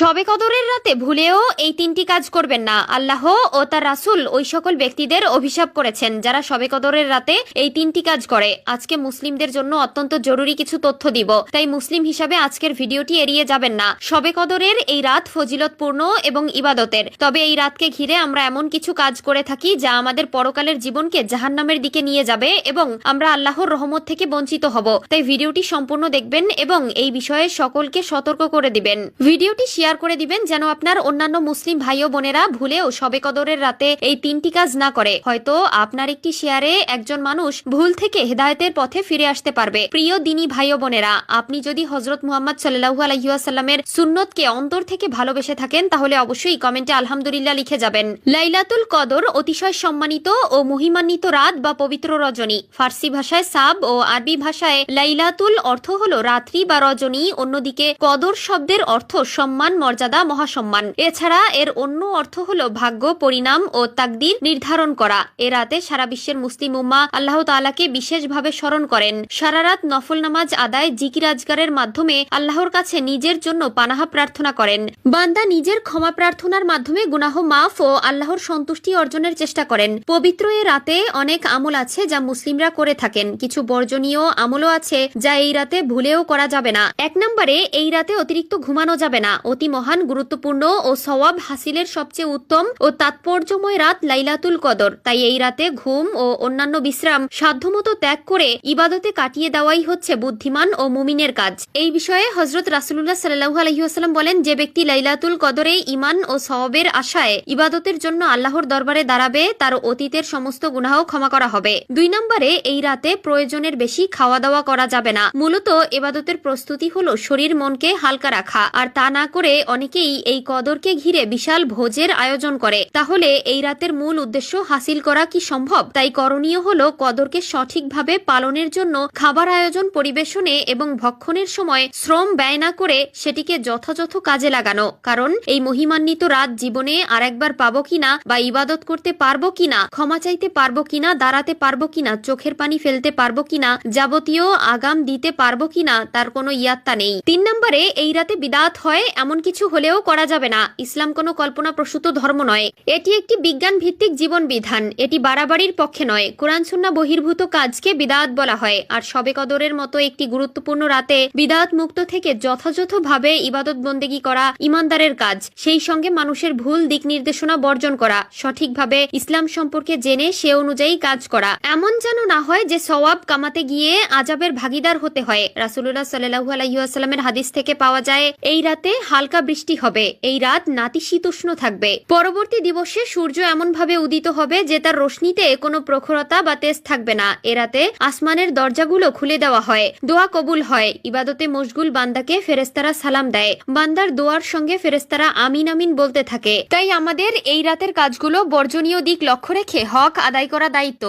শবে কদরের রাতে ভুলেও এই তিনটি কাজ করবেন না। আল্লাহ ও তার রাসূল ওই সকল ব্যক্তিদের অভিশাপ করেছেন, যারা শবে কদরের রাতে এই তিনটি কাজ করে। আজকে মুসলিমদের জন্য অত্যন্ত জরুরি কিছু তথ্য দিব। তাই মুসলিম হিসাবে আজকের ভিডিওটি এড়িয়ে যাবেন না। শবে কদরের এই রাত ফজিলতপূর্ণ এবং ইবাদতের। তবে এই রাতকে ঘিরে আমরা এমন কিছু কাজ করে থাকি যা আমাদের পরকালের জীবনকে জাহান্নামের দিকে নিয়ে যাবে এবং আমরা আল্লাহর রহমত থেকে বঞ্চিত হব। তাই ভিডিওটি সম্পূর্ণ দেখবেন এবং এই বিষয়ে সকলকে সতর্ক করে দিবেন। ভিডিওটি শেয়ার করে দিবেন যেন আপনার অন্যান্য মুসলিম ভাই ও বোনেরা ভুলেও শবে কদরের রাতে এই তিনটি কাজ না করে। হয়তো আপনার একটি শেয়ারে একজন মানুষ ভুল থেকে হেদায়েতের পথে ফিরে আসতে পারবে। প্রিয় দিনী ভাই ও বোনেরা, আপনি যদি হজরত মুহাম্মদ সাল্লাহু আলহিউসাল্লামের সুন্নতকে অন্তর থেকে ভালোবেসে থাকেন, তাহলে অবশ্যই কমেন্টে আলহামদুলিল্লাহ লিখে যাবেন। লাইলাতুল কদর অতিশয় সম্মানিত ও মহিমান্বিত রাত বা পবিত্র রজনী। ফার্সি ভাষায় সাব ও আরবি ভাষায় লাইলাতুল অর্থ হলো রাত্রি বা রজনী, অন্যদিকে কদর শব্দের অর্থ সম্মান মর্যাদা, মহাসম্মান। এছাড়া এর অন্য অর্থ হলো ভাগ্য, পরিণাম ও তাকদির নির্ধারণ করা। এ রাতে সারা বিশ্বের মুসলিম উম্মা আল্লাহ তাআলাকে বিশেষভাবে স্মরণ করেন। সারা রাত নফল নামাজ আদায় জিকির আজগারের মাধ্যমে আল্লাহর কাছে নিজের জন্য পানাহা প্রার্থনা করেন। বান্দা নিজের ক্ষমা প্রার্থনার মাধ্যমে গুনাহ মাফ ও আল্লাহর সন্তুষ্টি অর্জনের চেষ্টা করেন। পবিত্র এ রাতে অনেক আমল আছে যা মুসলিমরা করে থাকেন। কিছু বর্জনীয় আমলও আছে যা এই রাতে ভুলেও করা যাবে না। এক নম্বরে, এই রাতে অতিরিক্ত ঘুমানো যাবে না অতি মহান গুরুত্বপূর্ণ ও সওয়াব হাসিলের সবচেয়ে উত্তম ও তাৎপর্যময় রাত লাইলাতুল কদর। তাই এই রাতে ঘুম ও অন্যান্য বিশ্রাম সাধ্যমতো ত্যাগ করে ইবাদতে কাটিয়ে দেওয়াই হচ্ছে বুদ্ধিমান ও মুমিনের কাজ। এই বিষয়ে হজরত রাসুল্লাহ সাল্লাহু আলহিহাস্লাম বলেন, যে ব্যক্তি লাইলাতুল কদরে ইমান ও সওয়াবের আশায় ইবাদতের জন্য আল্লাহর দরবারে দাঁড়াবে, তার অতীতের সমস্ত গুনাহ ক্ষমা করা হবে। দুই নম্বরে, এই রাতে প্রয়োজনের বেশি খাওয়া দাওয়া করা যাবে না। মূলত এবাদতের প্রস্তুতি হলো শরীর মনকে হালকা রাখা, আর তা না করে অনেকেই এই কদরকে ঘিরে বিশাল ভোজের আয়োজন করে। তাহলে এই রাতের মূল উদ্দেশ্য হাসিল করা কি সম্ভব? তাই করণীয় হলো কদরকে সঠিকভাবে পালনের জন্য খাবার আয়োজন, পরিবেশনে এবং ভক্ষণের সময় শ্রম ব্যয় না করে সেটিকে যথাযথ কাজে লাগানো। কারণ এই মহিমান্বিত রাত জীবনে আর একবার পাবো কিনা বা ইবাদত করতে পারব কিনা, ক্ষমা চাইতে পারব কিনা, দাঁড়াতে পারব কিনা, চোখের পানি ফেলতে পারব কিনা, যাবতীয় আগাম দিতে পারব কিনা, তার কোনো ইয়াত্তা নেই। তিন নম্বরে এই রাতে বিদাত হয় এমন কিছু হলেও করা যাবে না। ইসলাম কোনো কল্পনা প্রসূত ধর্ম নয়। এটি একটি বিজ্ঞান ভিত্তিক জীবন বিধান এটি বাড়াবাড়ির পক্ষে নয়। কোরআন সুন্না বহির্ভূত কাজকে বিদাত বলা হয়। আর শবে কদরের মতো একটি গুরুত্বপূর্ণ রাতে বিদাত মুক্ত থেকে যথাযথভাবে ইবাদত বন্দেগী করা ইমানদারের কাজ। সেই সঙ্গে মানুষের ভুল দিক নির্দেশনা বর্জন করা। সঠিকভাবে ইসলাম সম্পর্কে জেনে সে অনুযায়ী কাজ করা। এমন যেন না হয় যে সওয়াব কামাতে গিয়ে আজাবের ভাগিদার হতে হয়। রাসুল্লাহ সাল্লাহু আলাইসাল্লামের হাদিস থেকে পাওয়া যায়, এই রাতে হালকা বৃষ্টি হবে। এই রাত নাতিশীতোষ্ণ থাকবে। পরবর্তী দিবসে সূর্য এমন ভাবে উদিত হবে যে তার রশ্মিতে কোনো প্রখরতা বা তেজ থাকবে না। এ রাতে আসমানের দরজাগুলো খুলে দেওয়া হয়। দোয়া কবুল হয়। ইবাদতে মশগুল বান্দাকে ফেরেস্তারা সালাম দেয়। বান্দার দোয়ার সঙ্গে ফেরেস্তারা আমিন আমিন বলতে থাকে। তাই আমাদের এই রাতের কাজগুলো বর্জনীয় দিক লক্ষ্য রেখে হক আদায় করা দায়িত্ব।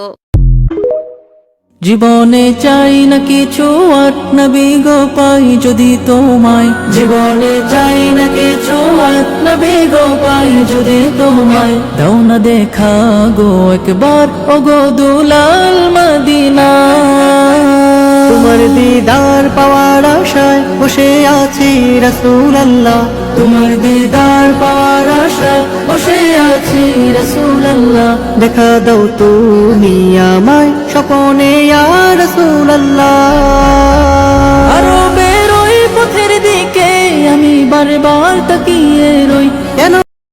জীবনে চাই না কিছু আর নবী গো পাই যদি তোমায়। জীবনে চাই না কিছু আর নবী গো পাই যদি তোমায়। দাও না দেখা গো একবার ও গো দুলাল মদিনা। তোমার দিদার পাওয়ার আশায় বসে আছি রসুল আল্লাহ তোমার দিদার পাওয়ার আশায় বসে আছি রসুল্লাহ দেখা দাও তুমি আমায় স্বপনে আর বেরোই